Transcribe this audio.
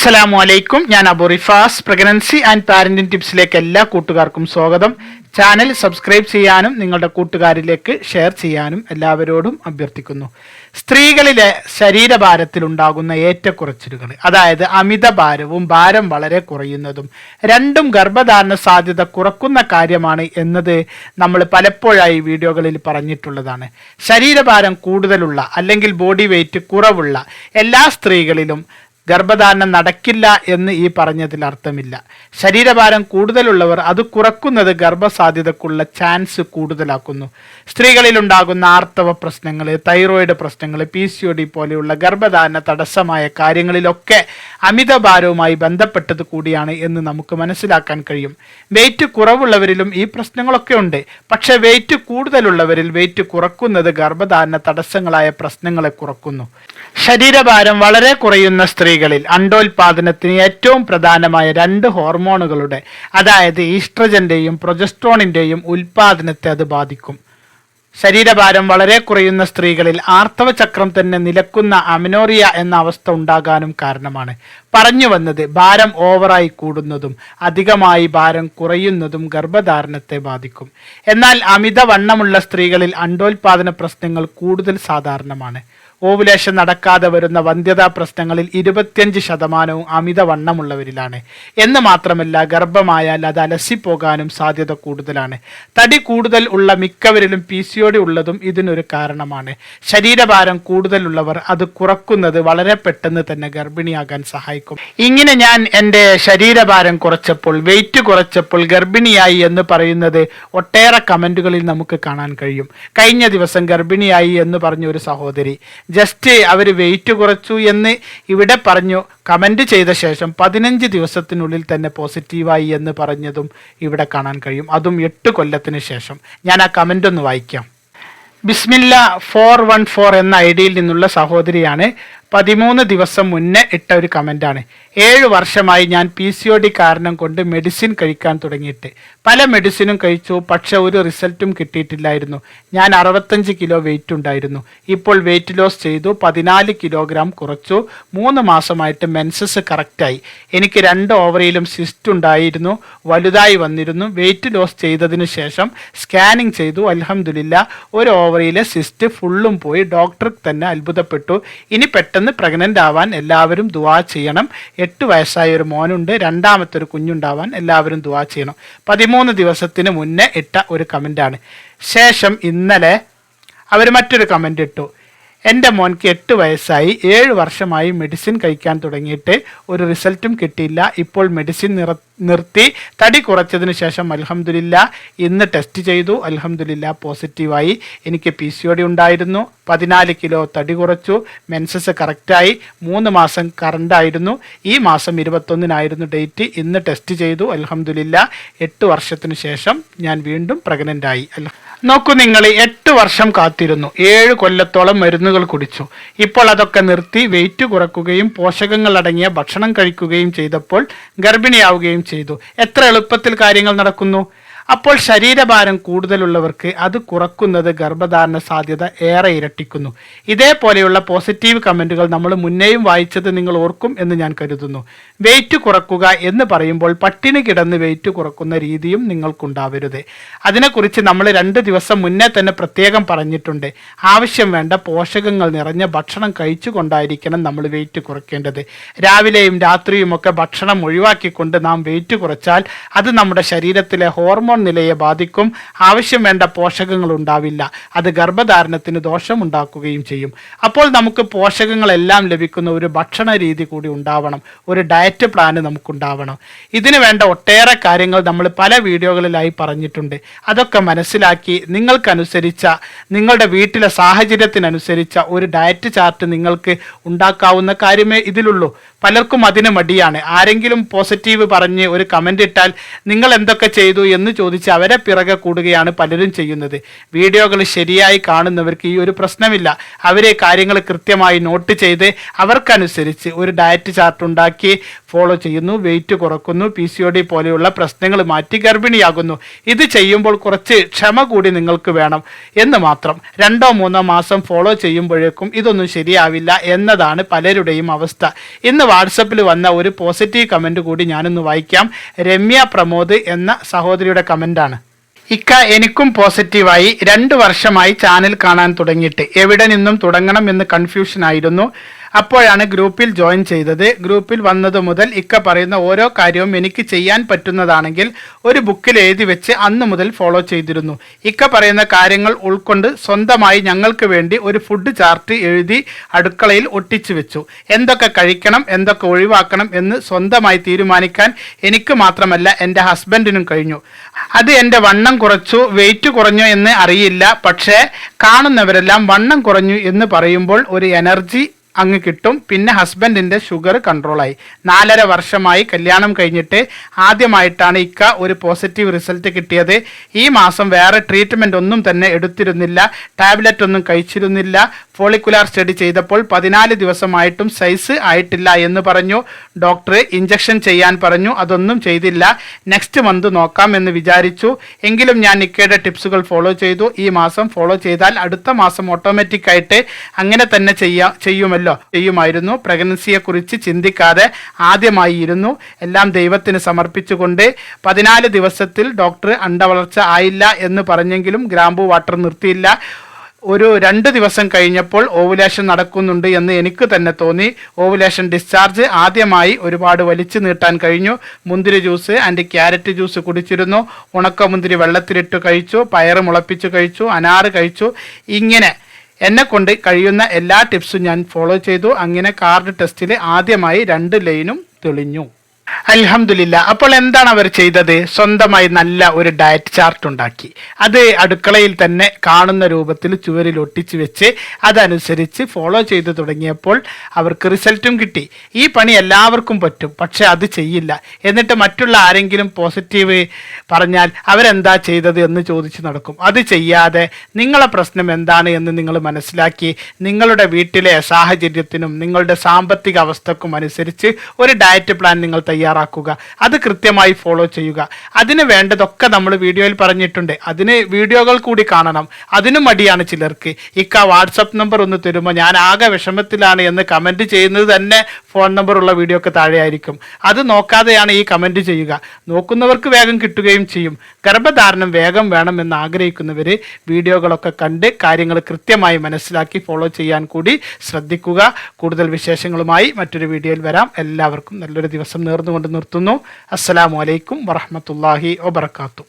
അസ്സലാമു അലൈക്കും. ഞാൻ Abu Rifas pregnancy and parenting ടിപ്സിലേക്ക് എല്ലാ കൂട്ടുകാർക്കും സ്വാഗതം. ചാനൽ സബ്സ്ക്രൈബ് ചെയ്യാനും നിങ്ങളുടെ കൂട്ടുകാരിലേക്ക് ഷെയർ ചെയ്യാനും എല്ലാവരോടും അഭ്യർത്ഥിക്കുന്നു. സ്ത്രീകളിലെ ശരീരഭാരത്തിലുണ്ടാകുന്ന ഏറ്റക്കുറച്ചിലുകൾ അതായത് അമിത ഭാരവും ഭാരം വളരെ കുറയുന്നതും രണ്ടും ഗർഭധാരണ സാധ്യത കുറക്കുന്ന കാര്യമാണ് എന്നത് നമ്മൾ പലപ്പോഴായി വീഡിയോകളിൽ പറഞ്ഞിട്ടുള്ളതാണ്. ശരീരഭാരം കൂടുതലുള്ള അല്ലെങ്കിൽ ബോഡി വെയിറ്റ് കുറവുള്ള എല്ലാ സ്ത്രീകളിലും ഗർഭധാരണം നടക്കില്ല എന്ന് ഈ പറഞ്ഞതിൽ അർത്ഥമില്ല. ശരീരഭാരം കൂടുതലുള്ളവർ അത് കുറക്കുന്നത് ഗർഭസാധ്യതക്കുള്ള ചാൻസ് കൂടുതലാക്കുന്നു. സ്ത്രീകളിൽ ഉണ്ടാകുന്ന ആർത്തവ പ്രശ്നങ്ങൾ തൈറോയിഡ് പ്രശ്നങ്ങൾ പി സി ഒ ഡി പോലെയുള്ള ഗർഭധാരണ തടസ്സമായ കാര്യങ്ങളിലൊക്കെ അമിതഭാരവുമായി ബന്ധപ്പെട്ടത് കൂടിയാണ് എന്ന് നമുക്ക് മനസ്സിലാക്കാൻ കഴിയും. വെയിറ്റ് കുറവുള്ളവരിലും ഈ പ്രശ്നങ്ങളൊക്കെ ഉണ്ട്. പക്ഷെ വെയിറ്റ് കൂടുതലുള്ളവരിൽ വെയിറ്റ് കുറക്കുന്നത് ഗർഭധാരണ തടസ്സങ്ങളായ പ്രശ്നങ്ങളെ കുറക്കുന്നു. ശരീരഭാരം വളരെ കുറയുന്ന സ്ത്രീകളിൽ അണ്ടോൽപാദനത്തിന് ഏറ്റവും പ്രധാനമായ രണ്ട് ഹോർമോണുകളുടെ അതായത് ഈസ്ട്രജന്റെയും പ്രൊജസ്ട്രോണിന്റെയും ഉൽപാദനത്തെ അത് ബാധിക്കും. ശരീരഭാരം വളരെ കുറയുന്ന സ്ത്രീകളിൽ ആർത്തവചക്രം തന്നെ നിലക്കുന്ന അമിനോറിയ എന്ന അവസ്ഥ ഉണ്ടാകാനും കാരണമാണ്. പറഞ്ഞു വന്നത് ഭാരം ഓവറായി കൂടുന്നതും അധികമായി ഭാരം കുറയുന്നതും ഗർഭധാരണത്തെ ബാധിക്കും. എന്നാൽ അമിതവണ്ണമുള്ള സ്ത്രീകളിൽ അണ്ടോൽപാദന പ്രശ്നങ്ങൾ കൂടുതൽ സാധാരണമാണ്. ഓവുലേഷൻ നടക്കാതെ വരുന്ന വന്ധ്യതാ പ്രശ്നങ്ങളിൽ ഇരുപത്തിയഞ്ച് ശതമാനവും അമിത വണ്ണമുള്ളവരിലാണ്. എന്ന് മാത്രമല്ല ഗർഭമായാൽ അത് അലസിപ്പോകാനും സാധ്യത കൂടുതലാണ്. തടി കൂടുതൽ ഉള്ള മിക്കവരിലും പി സി ഉള്ളതും ഇതിനൊരു കാരണമാണ്. ശരീരഭാരം കൂടുതലുള്ളവർ അത് കുറക്കുന്നത് വളരെ പെട്ടെന്ന് തന്നെ ഗർഭിണിയാകാൻ സഹായിക്കും. ഇങ്ങനെ ഞാൻ എന്റെ ശരീരഭാരം കുറച്ചപ്പോൾ വെയിറ്റ് കുറച്ചപ്പോൾ ഗർഭിണിയായി എന്ന് പറയുന്നത് ഒട്ടേറെ കമന്റുകളിൽ നമുക്ക് കാണാൻ കഴിയും. കഴിഞ്ഞ ദിവസം ഗർഭിണിയായി എന്ന് പറഞ്ഞ ഒരു സഹോദരി ജസ്റ്റ് അവർ വെയിറ്റ് കുറച്ചു എന്ന് ഇവിടെ പറഞ്ഞു. കമന്റ് ചെയ്ത ശേഷം പതിനഞ്ച് ദിവസത്തിനുള്ളിൽ തന്നെ പോസിറ്റീവായി എന്ന് പറഞ്ഞതും ഇവിടെ കാണാൻ കഴിയും. അതും എട്ട് കൊല്ലത്തിന് ശേഷം. ഞാൻ ആ കമന്റ് ഒന്ന് വായിക്കാം. ബിസ്മില്ല ഫോർ വൺ ഫോർ എന്ന ഐ ഡിയിൽ നിന്നുള്ള സഹോദരിയാണ് പതിമൂന്ന് ദിവസം മുന്നേ ഇട്ട ഒരു കമന്റാണ് ഏഴ് വർഷമായി ഞാൻ പി സി ഒ ഡി കാരണം കൊണ്ട് മെഡിസിൻ കഴിക്കാൻ തുടങ്ങിയിട്ട്. പല മെഡിസിനും കഴിച്ചു പക്ഷെ ഒരു റിസൾട്ടും കിട്ടിയിട്ടില്ലായിരുന്നു. ഞാൻ അറുപത്തഞ്ച് കിലോ വെയിറ്റ് ഉണ്ടായിരുന്നു. ഇപ്പോൾ വെയിറ്റ് ലോസ് ചെയ്തു പതിനാല് കിലോഗ്രാം കുറച്ചു. മൂന്ന് മാസമായിട്ട് മെൻസസ് കറക്റ്റായി എനിക്ക് രണ്ട് ഓവറിയിലും സിസ്റ്റ് ഉണ്ടായിരുന്നു വലുതായി വന്നിരുന്നു. വെയിറ്റ് ലോസ് ചെയ്തതിനു ശേഷം സ്കാനിങ് ചെയ്തു. അലഹമില്ല ഒരു ഓവറിയിലെ സിസ്റ്റ് ഫുള്ളും പോയി. ഡോക്ടർ തന്നെ അത്ഭുതപ്പെട്ടു. ഇനി പെട്ടെന്ന് പ്രഗ്നന്റ് ആവാൻ എല്ലാവരും ദുവാ ചെയ്യണം. എട്ട് വയസ്സായ ഒരു മോനുണ്ട്. രണ്ടാമത്തെ ഒരു കുഞ്ഞുണ്ടാവാൻ എല്ലാവരും ദുവാ ചെയ്യണം. പതിമൂന്ന് ദിവസത്തിന് മുന്നേ ഇട്ട ഒരു കമന്റാണ് ശേഷം ഇന്നലെ അവർ മറ്റൊരു കമന്റ് ഇട്ടു. എന്റെ മോൻക്ക് എട്ട് വയസ്സായി. ഏഴ് വർഷമായി മെഡിസിൻ കഴിക്കാൻ തുടങ്ങിയിട്ട് ഒരു റിസൾട്ടും കിട്ടിയില്ല. ഇപ്പോൾ മെഡിസിൻ നിറ നിർത്തി. തടി കുറച്ചതിന് ശേഷം അലഹമുല്ല ഇന്ന് ടെസ്റ്റ് ചെയ്തു. അലഹമുല്ല പോസിറ്റീവായി എനിക്ക് പി സി ഒ ഡി ഉണ്ടായിരുന്നു. പതിനാല് കിലോ തടി കുറച്ചു. മെൻസസ് കറക്റ്റായി മൂന്ന് മാസം കറണ്ടായിരുന്നു ഈ മാസം ഇരുപത്തൊന്നിനായിരുന്നു ഡേറ്റ് ഇന്ന് ടെസ്റ്റ് ചെയ്തു. അലഹമുല്ല എട്ട് വർഷത്തിന് ശേഷം ഞാൻ വീണ്ടും പ്രഗ്നന്റായി നോക്കൂ നിങ്ങൾ എട്ട് വർഷം കാത്തിരുന്നു. ഏഴ് കൊല്ലത്തോളം മരുന്നുകൾ കുടിച്ചു. ഇപ്പോൾ അതൊക്കെ നിർത്തി വെയിറ്റ് കുറക്കുകയും പോഷകങ്ങൾ അടങ്ങിയ ഭക്ഷണം കഴിക്കുകയും ചെയ്തപ്പോൾ ഗർഭിണിയാവുകയും ചെയ്തു. എത്ര എളുപ്പത്തിൽ കാര്യങ്ങൾ നടക്കുന്നു? അപ്പോൾ ശരീരഭാരം കൂടുതലുള്ളവർക്ക് അത് കുറക്കുന്നത് ഗർഭധാരണ സാധ്യത ഏറെ ഇരട്ടിക്കുന്നു. ഇതേപോലെയുള്ള പോസിറ്റീവ് കമന്റുകൾ നമ്മൾ മുന്നേയും വായിച്ചത് നിങ്ങൾ ഓർക്കും എന്ന് ഞാൻ കരുതുന്നു. വെയിറ്റ് കുറക്കുക എന്ന് പറയുമ്പോൾ പട്ടിണി കിടന്ന് വെയിറ്റ് കുറക്കുന്ന രീതിയും നിങ്ങൾക്കുണ്ടാവരുത്. അതിനെക്കുറിച്ച് നമ്മൾ രണ്ട് ദിവസം മുന്നേ തന്നെ പ്രത്യേകം പറഞ്ഞിട്ടുണ്ട്. ആവശ്യം വേണ്ട പോഷകങ്ങൾ നിറഞ്ഞ ഭക്ഷണം കഴിച്ചുകൊണ്ടായിരിക്കണം നമ്മൾ വെയിറ്റ് കുറയ്ക്കേണ്ടത്. രാവിലെയും രാത്രിയുമൊക്കെ ഭക്ഷണം ഒഴിവാക്കിക്കൊണ്ട് നാം വെയിറ്റ് കുറച്ചാൽ അത് നമ്മുടെ ശരീരത്തിലെ ഹോർമോൺ നിലയെ ബാധിക്കും. ആവശ്യം വേണ്ട പോഷകങ്ങൾ ഉണ്ടാവില്ല അത് ഗർഭധാരണത്തിന് ദോഷമുണ്ടാക്കുകയും ചെയ്യും. അപ്പോൾ നമുക്ക് പോഷകങ്ങളെല്ലാം ലഭിക്കുന്ന ഒരു ഭക്ഷണ രീതി കൂടി ഉണ്ടാവണം. ഒരു ഡയറ്റ് പ്ലാന് നമുക്കുണ്ടാവണം. ഇതിനു വേണ്ട ഒട്ടേറെ കാര്യങ്ങൾ നമ്മൾ പല വീഡിയോകളിലായി പറഞ്ഞിട്ടുണ്ട്. അതൊക്കെ മനസ്സിലാക്കി നിങ്ങൾക്കനുസരിച്ച നിങ്ങളുടെ വീട്ടിലെ സാഹചര്യത്തിനനുസരിച്ച ഒരു ഡയറ്റ് ചാർട്ട് നിങ്ങൾക്ക് ഉണ്ടാക്കാവുന്ന കാര്യമേ ഇതിലുള്ളൂ. പലർക്കും അതിന് മടിയാണ്. ആരെങ്കിലും പോസിറ്റീവ് പറഞ്ഞ് ഒരു കമന്റ് ഇട്ടാൽ നിങ്ങൾ എന്തൊക്കെ ചെയ്തു എന്ന് ചോദിച്ച് അവരെ പിറകെ കൂടുകയാണ് പലരും ചെയ്യുന്നത്. വീഡിയോകൾ ശരിയായി കാണുന്നവർക്ക് ഈ ഒരു പ്രശ്നമില്ല. അവരെ കാര്യങ്ങൾ കൃത്യമായി നോട്ട് ചെയ്ത് അവർക്കനുസരിച്ച് ഒരു ഡയറ്റ് ചാർട്ട് ഉണ്ടാക്കി ഫോളോ ചെയ്യുന്നു വെയിറ്റ് കുറക്കുന്നു പി സി ഒ ഡി പോലെയുള്ള പ്രശ്നങ്ങൾ മാറ്റി ഗർഭിണിയാകുന്നു. ഇത് ചെയ്യുമ്പോൾ കുറച്ച് ക്ഷമ കൂടി നിങ്ങൾക്ക് വേണം എന്ന് മാത്രം. രണ്ടോ മൂന്നോ മാസം ഫോളോ ചെയ്യുമ്പോഴേക്കും ഇതൊന്നും ശരിയാവില്ല എന്നതാണ് പലരുടെയും അവസ്ഥ. ഇന്ന് വാട്സപ്പിൽ വന്ന ഒരു പോസിറ്റീവ് കമന്റ് കൂടി ഞാനൊന്ന് വായിക്കാം. രമ്യ പ്രമോദ് എന്ന സഹോദരിയുടെ കമന്റാണ് ഇക്ക എനിക്കും പോസിറ്റീവായി രണ്ട് വർഷമായി ചാനൽ കാണാൻ തുടങ്ങിയിട്ട്. എവിടെ നിന്നും തുടങ്ങണം എന്ന് കൺഫ്യൂഷൻ ആയിരുന്നു. അപ്പോഴാണ് ഗ്രൂപ്പിൽ ജോയിൻ ചെയ്തത്. ഗ്രൂപ്പിൽ വന്നതു മുതൽ ഇക്ക പറയുന്ന ഓരോ കാര്യവും എനിക്ക് ചെയ്യാൻ പറ്റുന്നതാണെങ്കിൽ ഒരു ബുക്കിൽ എഴുതി വെച്ച് അന്ന് മുതൽ ഫോളോ ചെയ്തിരുന്നു. ഇക്ക പറയുന്ന കാര്യങ്ങൾ ഉൾക്കൊണ്ട് സ്വന്തമായി ഞങ്ങൾക്ക് വേണ്ടി ഒരു ഫുഡ് ചാർട്ട് എഴുതി അടുക്കളയിൽ ഒട്ടിച്ചു വെച്ചു. എന്തൊക്കെ കഴിക്കണം എന്തൊക്കെ ഒഴിവാക്കണം എന്ന് സ്വന്തമായി തീരുമാനിക്കാൻ എനിക്ക് മാത്രമല്ല എന്റെ ഹസ്ബൻഡിനും കഴിഞ്ഞു. അത് എന്റെ വണ്ണം കുറച്ചു വെയിറ്റ് കുറഞ്ഞു എന്ന് അറിയില്ല. പക്ഷേ കാണുന്നവരെല്ലാം വണ്ണം കുറഞ്ഞു എന്ന് പറയുമ്പോൾ ഒരു എനർജി അങ്ങ് കിട്ടും. പിന്നെ ഹസ്ബൻഡിന്റെ ഷുഗർ കൺട്രോളായി നാലര വർഷമായി കല്യാണം കഴിഞ്ഞിട്ട് ആദ്യമായിട്ടാണ് ഇക്ക ഒരു പോസിറ്റീവ് റിസൾട്ട് കിട്ടിയത്. ഈ മാസം വേറെ ട്രീറ്റ്മെന്റ് ഒന്നും തന്നെ എടുത്തിരുന്നില്ല. ടാബ്ലറ്റ് ഒന്നും കഴിച്ചിരുന്നില്ല. ഫോളിക്കുലാർ സ്റ്റഡി ചെയ്തപ്പോൾ പതിനാല് ദിവസമായിട്ടും സൈസ് ആയിട്ടില്ല എന്ന് പറഞ്ഞു. ഡോക്ടർ ഇഞ്ചക്ഷൻ ചെയ്യാൻ പറഞ്ഞു. അതൊന്നും ചെയ്തില്ല. നെക്സ്റ്റ് മന്ത് നോക്കാം എന്ന് വിചാരിച്ചു. എങ്കിലും ഞാൻ നിക്കയുടെ ടിപ്സുകൾ ഫോളോ ചെയ്തു. ഈ മാസം ഫോളോ ചെയ്താൽ അടുത്ത മാസം ഓട്ടോമാറ്റിക് ആയിട്ട് അങ്ങനെ തന്നെ ചെയ്യാ ചെയ്യുമല്ലോ. ചെയ്യുമായിരുന്നു. പ്രഗ്നൻസിയെക്കുറിച്ച് ചിന്തിക്കാതെ ആദ്യമായി ഇരുന്നു. എല്ലാം ദൈവത്തിന് സമർപ്പിച്ചുകൊണ്ട് പതിനാല് ദിവസത്തിൽ ഡോക്ടർ അണ്ടവളർച്ച ആയില്ല എന്ന് പറഞ്ഞെങ്കിലും ഗ്രാമ്പു വാട്ടർ നിർത്തിയില്ല. ഒരു രണ്ട് ദിവസം കഴിഞ്ഞപ്പോൾ ഓവുലേഷൻ നടക്കുന്നുണ്ട് എന്ന് എനിക്ക് തന്നെ തോന്നി. ഓവുലേഷൻ ഡിസ്ചാർജ് ആദ്യമായി ഒരുപാട് വലിച്ചു നീട്ടാൻ കഴിഞ്ഞു. മുന്തിരി ജ്യൂസ് ആൻഡ് ക്യാരറ്റ് ജ്യൂസ് കുടിച്ചിരുന്നു. ഉണക്ക മുന്തിരി വെള്ളത്തിലിട്ട് കഴിച്ചു. പയറ് മുളപ്പിച്ച് കഴിച്ചു. അനാറ് കഴിച്ചു. ഇങ്ങനെ എന്നെ കൊണ്ട് കഴിയുന്ന എല്ലാ ടിപ്സും ഞാൻ ഫോളോ ചെയ്തു. അങ്ങനെ കാർഡ് ടെസ്റ്റിൽ ആദ്യമായി രണ്ട് ലൈനും തെളിഞ്ഞു. അൽഹംദുലില്ല. അപ്പോൾ എന്താണ് അവർ ചെയ്തത്? സ്വന്തമായി നല്ല ഒരു ഡയറ്റ് ചാർട്ട് ഉണ്ടാക്കി. അത് അടുക്കളയിൽ തന്നെ കാണുന്ന രൂപത്തിൽ ചുവരിൽ ഒട്ടിച്ചു വെച്ച് അതനുസരിച്ച് ഫോളോ ചെയ്തു തുടങ്ങിയപ്പോൾ അവർക്ക് റിസൾട്ടും കിട്ടി. ഈ പണി എല്ലാവർക്കും പറ്റും പക്ഷെ അത് ചെയ്യില്ല. എന്നിട്ട് മറ്റുള്ള ആരെങ്കിലും പോസിറ്റീവ് പറഞ്ഞാൽ അവരെന്താ ചെയ്തത് എന്ന് ചോദിച്ച് നടക്കും. അത് ചെയ്യാതെ നിങ്ങളെ പ്രശ്നം എന്താണ് എന്ന് നിങ്ങൾ മനസ്സിലാക്കി നിങ്ങളുടെ വീട്ടിലെ സാഹചര്യത്തിനും നിങ്ങളുടെ സാമ്പത്തിക അവസ്ഥക്കും അനുസരിച്ച് ഒരു ഡയറ്റ് പ്ലാൻ നിങ്ങൾ തയ്യാറാക്കുക. അത് കൃത്യമായി ഫോളോ ചെയ്യുക. അതിന് വേണ്ടതൊക്കെ നമ്മൾ വീഡിയോയിൽ പറഞ്ഞിട്ടുണ്ട്. അതിന് വീഡിയോകൾ കൂടി കാണണം. അതിനും മടിയാണ് ചിലർക്ക്. ഇക്ക വാട്സപ്പ് നമ്പർ ഒന്ന് തരുമ്പോൾ ഞാൻ ആകെ വിഷമത്തിലാണ് എന്ന് കമന്റ് ചെയ്യുന്നത് തന്നെ ഫോൺ നമ്പർ ഉള്ള വീഡിയോ ഒക്കെ താഴെയായിരിക്കും. അത് നോക്കാതെയാണ് ഈ കമന്റ് ചെയ്യുക. നോക്കുന്നവർക്ക് വേഗം കിട്ടുകയും ചെയ്യും. ഗർഭധാരണം വേഗം വേണമെന്ന് ആഗ്രഹിക്കുന്നവർ വീഡിയോകളൊക്കെ കണ്ട് കാര്യങ്ങൾ കൃത്യമായി മനസ്സിലാക്കി ഫോളോ ചെയ്യാൻ കൂടി ശ്രദ്ധിക്കുക. കൂടുതൽ വിശേഷങ്ങളുമായി മറ്റൊരു വീഡിയോയിൽ വരാം. എല്ലാവർക്കും നല്ലൊരു ദിവസം നേർന്നുകൊണ്ട് നിർത്തുന്നു. അസ്സലാമു അലൈക്കും വറഹമത്തല്ലാഹി വബർക്കാത്തു